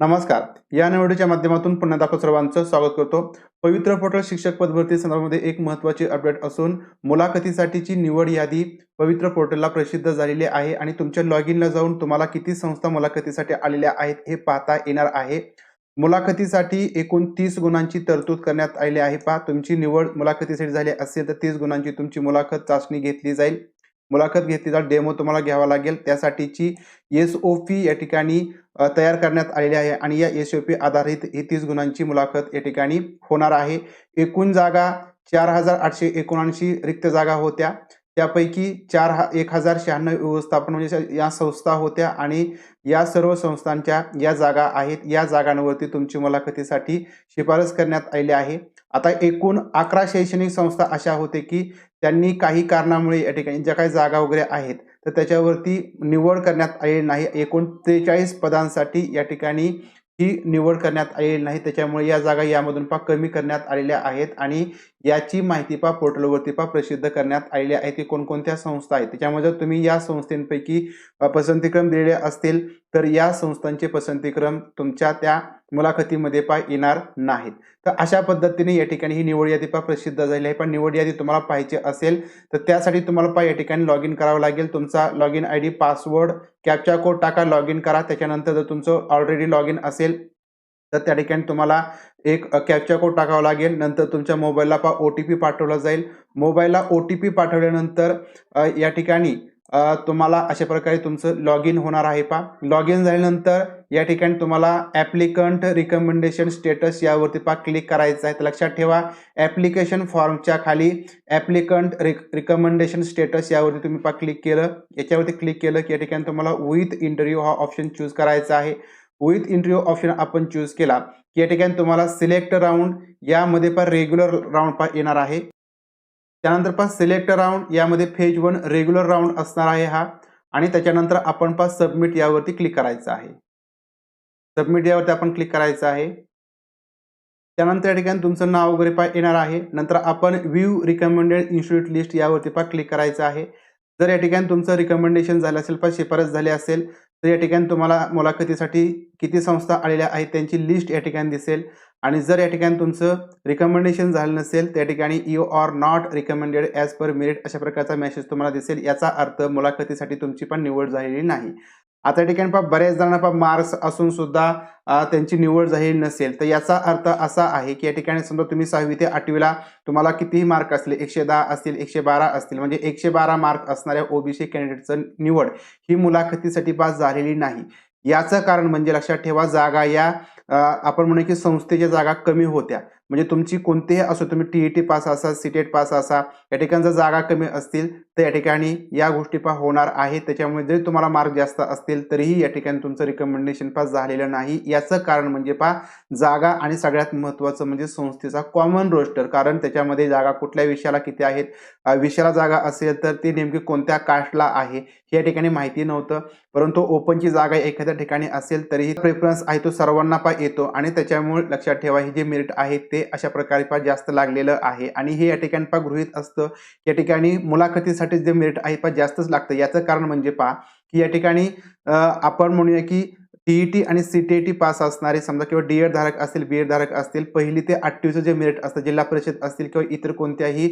नमस्कार. या निवडीच्या माध्यमातून पुन्हा दाखल सर्वांचं स्वागत करतो. पवित्र पोर्टल शिक्षक पदभरती संदर्भामध्ये एक महत्त्वाची अपडेट असून मुलाखतीसाठीची निवड यादी पवित्र पोर्टलला प्रसिद्ध झालेली आहे आणि तुमच्या लॉग इनला जाऊन तुम्हाला किती संस्था मुलाखतीसाठी आलेल्या आहेत हे पाहता येणार आहे. मुलाखतीसाठी एकूण तीस गुणांची तरतूद करण्यात आली आहे. पहा तुमची निवड मुलाखतीसाठी झाली असेल तर तीस गुणांची तुमची मुलाखत चाचणी घेतली जाईल. मुलाखत घेतली जाईल डेमो तुम्हाला घ्यावा लागेल. त्यासाठीची एस ओ पी या ठिकाणी तयार करण्यात आलेली आहे आणि या एस ओ पी आधारित ही तीस गुणांची मुलाखत या ठिकाणी होणार आहे. एकूण जागा चार हजार आठशे एकोणऐंशी रिक्त जागा होत्या. त्यापैकी चार हा एक हजार शहाण्णव व्यवस्थापन म्हणजे या संस्था होत्या आणि या सर्व संस्थांच्या या जागा आहेत. या जागांवरती तुमची मुलाखतीसाठी शिफारस करण्यात आलेली आहे. आता एकूण अकरा शैक्षणिक संस्था अशा होते की त्यांनी काही कारणामुळे या ठिकाणी ज्या काही जागा वगैरे आहेत तर त्याच्यावरती निवड करण्यात आलेली नाही. एकूण त्रेचाळीस पदांसाठी या ठिकाणी ही निवड करण्यात आलेली नाही. त्याच्यामुळे या जागा यामधून पा कमी करण्यात आलेल्या आहेत आणि याची माहिती पा पोर्टलवरती पा प्रसिद्ध करण्यात आलेली आहे ती कोणकोणत्या संस्था आहेत. त्याच्यामुळे जर तुम्ही या संस्थेपैकी पसंतीक्रम दिलेले असतील तर या संस्थांचे पसंतीक्रम तुमच्या त्या मुलाखतीमध्ये पा येणार नाहीत. तर अशा पद्धतीने या ठिकाणी ही निवड यादी पा प्रसिद्ध झाली आहे. पण निवड यादी तुम्हाला पाहिजे असेल तर त्यासाठी तुम्हाला पा या ठिकाणी लॉग इन करावं लागेल. तुमचा log in I D password captcha code टाका लॉग इन करा. त्याच्यानंतर जर तुमचं ऑलरेडी लॉग इन असेल तर त्या ठिकाणी तुम्हाला एक कॅप्चा कोड टाकावा लागेल. नंतर तुमच्या मोबाईलला पा ओ टी पी पाठवला जाईल. मोबाईलला ओ टी पी पाठवल्यानंतर या ठिकाणी तुम्हाला अशा प्रकारे तुमचं लॉग इन होणार आहे पा लॉग इन झाल्यानंतर या ठिकाणी तुम्हाला ॲप्लिकंट रिकमेंडेशन स्टेटस यावरती पा क्लिक करायचं आहे. तर लक्षात ठेवा ॲप्लिकेशन फॉर्मच्या खाली ॲप्लिकंट रिक रिकमेंडेशन स्टेटस यावरती तुम्ही पा क्लिक केलं. याच्यावरती क्लिक केलं की या ठिकाणी तुम्हाला विथ इंटरव्ह्यू हा ऑप्शन चूज करायचा आहे. विथ इंटरव्ह्यू ऑप्शन आपण चूज केला की या ठिकाणी तुम्हाला सिलेक्ट राऊंड यामध्ये पण रेग्युलर राऊंड पा येणार आहे. त्यानंतर पहा सिलेक्ट राऊंड यामध्ये फेज वन रेग्युलर राऊंड असणार आहे हा. आणि त्याच्यानंतर आपण पहा सबमिट यावरती क्लिक करायचं आहे. सबमिट यावरती आपण क्लिक करायचं आहे. त्यानंतर या ठिकाणी तुमचं नाव वगैरे पा येणार आहे. नंतर आपण व्ह्यू रिकमेंडेड इन्स्टिट्यूट लिस्ट यावरती पण क्लिक करायचं आहे. जर या ठिकाणी तुमचं रिकमेंडेशन झालं असेल पण शिफारस झाली असेल तर या ठिकाणी तुम्हाला मुलाखतीसाठी किती संस्था आलेल्या आहेत त्यांची लिस्ट या ठिकाणी दिसेल. आणि जर या ठिकाणी तुमचं रिकमेंडेशन झालं नसेल त्या ठिकाणी you are not recommended as per merit अशा प्रकारचा मेसेज तुम्हाला दिसेल. याचा अर्थ मुलाखतीसाठी तुमची पण निवड झालेली नाही. आता या ठिकाणी पहा बऱ्याच जणांना पा मार्क्स असून सुद्धा त्यांची निवड झालेली नसेल तर याचा अर्थ असा आहे की या ठिकाणी समजा तुम्ही सहावी ते आठवीला तुम्हाला कितीही मार्क असले एकशे दहा असतील एकशे बारा असतील म्हणजे एकशे बारा मार्क असणाऱ्या ओबीसी कॅन्डिडेटचं निवड ही मुलाखतीसाठी पास झालेली नाही. याचं कारण म्हणजे लक्षात ठेवा जागा या आपण म्हणू की संस्थेच्या जागा कमी होत्या. म्हणजे तुमची कोणतेही असो तुम्ही टी ई टी पास असा सीटेट पास असा या ठिकाणी जर जागा कमी असतील तर या ठिकाणी या गोष्टी पा होणार आहे त्याच्यामुळे जरी तुम्हाला मार्क जास्त असतील तरीही या ठिकाणी तुमचं रिकमेंडेशन पास झालेलं नाही. याचं कारण म्हणजे पा जागा आणि सगळ्यात महत्त्वाचं म्हणजे संस्थेचा कॉमन रोस्टर कारण त्याच्यामध्ये जागा कुठल्या विषयाला किती आहेत? विषयाला जागा असेल तर ती नेमकी कोणत्या कास्टला आहे? हे या ठिकाणी माहिती नव्हतं. परंतु ओपनची जागा एखाद्या ठिकाणी असेल तरीही प्रेफरन्स आहे तो सर्वांना पा येतो. आणि त्याच्यामुळे लक्षात ठेवा हे जे मेरिट आहे ते अशा प्रकारे पा जास्त लागलेलं आहे. आणि हे या ठिकाणी पा गृहित असतं या ठिकाणी मुलाखतीसाठी जे मेरिट आहे पा जास्तच लागतं. याचं कारण म्हणजे पा की या ठिकाणी आपण म्हणूया की टीईटी आणि सीटीईटी पास असणारे समजा किंवा डी एड धारक असतील बी एड धारक असतील पहिली ते आठवीचं जे मेरिट असतं जिल्हा परिषद असतील किंवा इतर कोणत्याही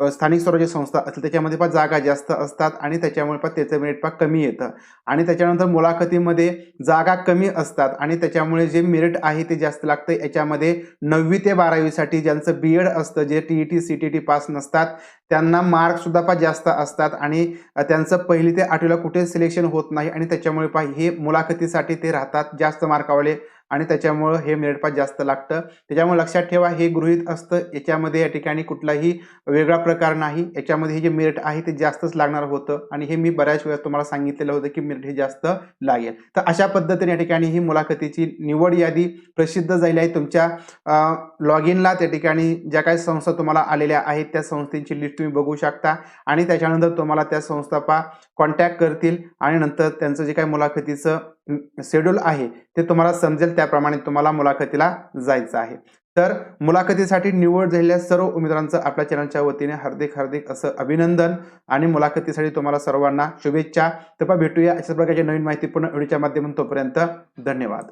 स्थानिक स्वराज्य संस्था असतील त्याच्यामध्ये पण जागा जास्त असतात आणि त्याच्यामुळे पण त्याचं मेरिट पा कमी येतं. आणि त्याच्यानंतर मुलाखतीमध्ये जागा कमी असतात आणि त्याच्यामुळे जे मेरिट आहे ते जास्त लागतं. याच्यामध्ये नववी ते बारावीसाठी ज्यांचं बी एड असतं जे T E T C T T pass नसतात त्यांना मार्कसुद्धा पा जास्त असतात आणि त्यांचं पहिली ते आठवीला कुठे सिलेक्शन होत नाही आणि त्याच्यामुळे पा हे मुलाखतीसाठी ते राहतात. जास्त मार्कावाले आणि त्याच्यामुळं हे मेरिट जास्त लागतं. त्याच्यामुळे लक्षात ठेवा हे गृहित असतं याच्यामध्ये या ठिकाणी कुठलाही वेगळा प्रकार नाही. याच्यामध्ये हे जे मेरिट आहे ते जास्तच लागणार होतं. आणि हे मी बऱ्याच वेळा तुम्हाला सांगितलेलं होतं की मेरिट हे जास्त लागेल. तर अशा पद्धतीने या ठिकाणी ही मुलाखतीची निवड यादी प्रसिद्ध झाली आहे. तुमच्या लॉग इनला त्या ठिकाणी ज्या काही संस्था तुम्हाला आलेल्या आहेत त्या संस्थेची लिस्ट तुम्ही बघू शकता. आणि त्याच्यानंतर तुम्हाला त्या संस्था पा कॉन्टॅक्ट करतील आणि नंतर त्यांचं जे काही मुलाखतीचं शेड्यूल आहे ते तुम्हाला समजेल. त्याप्रमाणे तुम्हाला मुलाखतीला जायचं आहे. तर मुलाखतीसाठी निवड झालेल्या सर्व उमेदवारांचं आपल्या चॅनलच्या वतीने हार्दिक हार्दिक असं अभिनंदन आणि मुलाखतीसाठी तुम्हाला सर्वांना शुभेच्छा. तर भेटूया अशा प्रकारची नवीन माहिती पूर्ण व्हिडिओच्या माध्यमातून तोपर्यंत धन्यवाद.